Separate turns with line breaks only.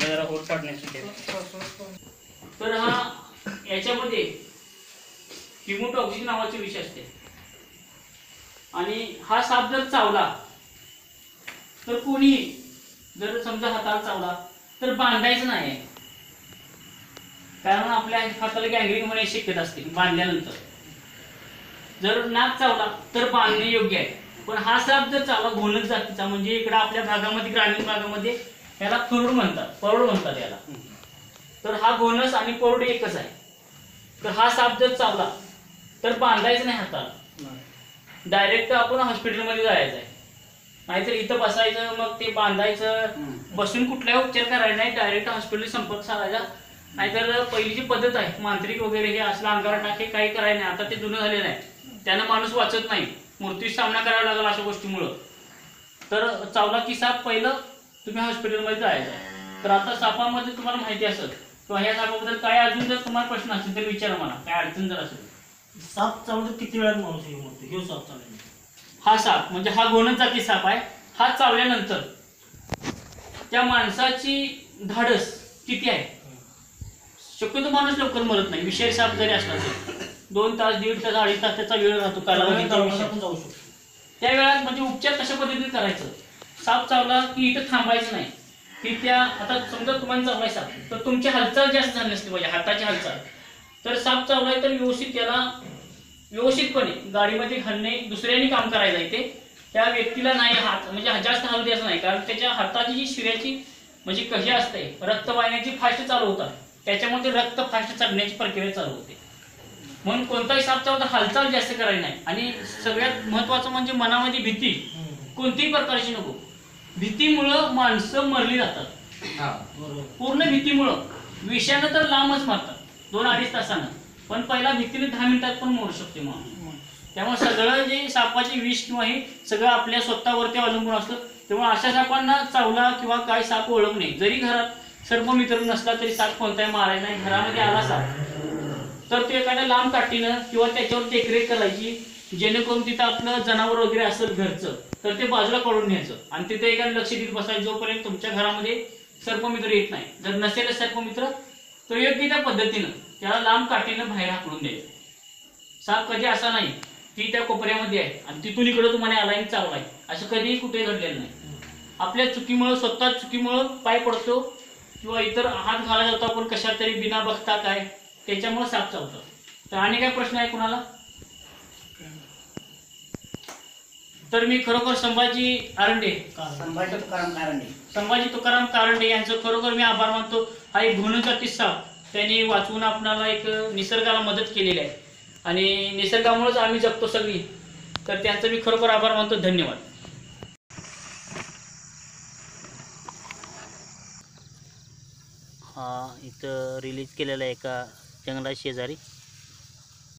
जरा तर हा याच्यामध्ये हिमोटॉक्सिन नावाचे विष असते. आणि हा साप जर चावला तर कोणी जर समजा हाताला चावला तर बांधायचं नाही. कारण आपल्या हाताला गँग्रीन होण्याची शक्यता असते बांधल्यानंतर. जर नाक चावला तर बांधणे योग्य आहे. पण हा साप जर चावला घोलक जातीचा म्हणजे इकडे आपल्या भागामध्ये ग्रामीण भागामध्ये याला खरुड म्हणतात परोड म्हणतात याला. तर हा घोणस आणि परोड एकच आहे. तर हा साप जर चावला तर बांधायचं नाही हाताला. डायरेक्ट आपण हॉस्पिटलमध्ये जायचं आहे. नाहीतर इथं बसायचं मग ते बांधायचं. बसून कुठलाही उपचार करायचा नाही डायरेक्ट हॉस्पिटल संपर्क साधायचा. नाहीतर पहिली जी पद्धत आहे मांत्रिक वगैरे हे असलं अंगारा टाके काही करायला नाही. आता ते जुनं झालेलं आहे. त्यानं माणूस वाचत नाही. मृत्यू सामना करावा लागेल अशा गोष्टीमुळं. तर चावला की साप पहिलं तुम्ही हॉस्पिटलमध्ये जायचं. आहे. तर आता सापामध्ये तुम्हाला माहिती असेल किंवा ह्या सापाबद्दल काय अजून जर तुम्हाला प्रश्न असेल तर विचारा मला. काय अडचण जर असेल.
साप चावलं किती वेळात माणूस हे मरतो? ह्यो साप चावला.
हा साप म्हणजे हा गोनच जाती साप आहे हा चावल्यानंतर त्या माणसाची धाडस किती आहे? शक्यतो माणूस लवकर मरत नाही. विषय साप जरी असला तरी. दोन तास दीड तास अडीच तास त्याचा वेळ राहतो कालावधी त्या वेळात म्हणजे उपचार कशा पद्धतीने करायचं? साप चावला की इथं थांबायचं नाही. की त्या आता समजा तुम्हाला चावलाय साप तर तुमची हालचाल जास्त झाली नसली पाहिजे हाताची हालचाल. तर साप चावलाय तर व्यवस्थित त्याला व्यवस्थितपणे गाडीमध्ये घालणे दुसऱ्याने काम करायचं आहे ते त्या व्यक्तीला नाही हात म्हणजे जास्त हालू द्यायचं नाही कारण त्याच्या हाताची जी शिऱ्याची म्हणजे कशी असते रक्त वाहण्याची फास्ट चालू होतात. त्याच्यामध्ये रक्त फास्ट चढण्याची प्रक्रिया चालू होते. म्हणून कोणताही साप तर हालचाल जास्त करायची नाही. आणि सगळ्यात महत्वाचं म्हणजे मनामध्ये भीती. कोणतीही प्रकारची नको. भीतीमुळं माणसं मरली जातात. पूर्ण भीतीमुळं. विषानं तर लांबच मारतात. दोन अडीच तासानं. पण पहिला भीतीने दहा मिनिटात पण मोडू शकते मग त्यामुळे सगळं जे सापाचे विष किंवा हे सगळं आपल्या स्वतःवरती अवलंबून असतं त्यामुळे अशा सापांना चावला किंवा काय साप ओळखणे जरी घरात सर्पमित्र नसला तरी साप कोणताही मारायचा नाही. घरामध्ये आला साप. तर ते एखाद्या लांब काठीनं किंवा त्याच्यावर देखरेख करायची जेणेकरून तिथं आपलं जनावर वगैरे असेल घरचं तर ते बाजूला काढून न्यायचं. आणि तिथे एखादं लक्ष देत बसायचं जोपर्यंत तुमच्या घरामध्ये सर्पमित्र येत नाही. जर नसेल सर्पमित्र तर योग्य त्या पद्धतीनं त्याला लांब काठीनं बाहेर हाकलून द्यायचं. साप कधी असा नाही की त्या कोपऱ्यामध्ये आहे आणि तिथून इकडं तुम्हाला आलाय आणि चावलाय असं कधीही कुठे घडलेलं नाही. आपल्या चुकीमुळं स्वतः चुकीमुळं पाय पडतो किंवा इतर हात घाला जातो आपण कशात तरी बिना बघता काय त्याच्यामुळे साप चावतो. तर आणि काय प्रश्न आहे कुणाला? तर मी खरोखर संभाजी आरंडे
संभाजी तुकाराम कारंडे.
संभाजी तुकाराम कारंडे यांचं खरोखर मी आभार मानतो. हा एक किस्सा. त्यांनी वाचवून आपणाला एक निसर्गाला मदत केलेली आहे. आणि निसर्गामुळेच आम्ही जगतो सगळी. तर त्यांचा मी खरोखर आभार मानतो. धन्यवाद.
हा इथं रिलीज केलेला आहे एका जंगला शेजारी.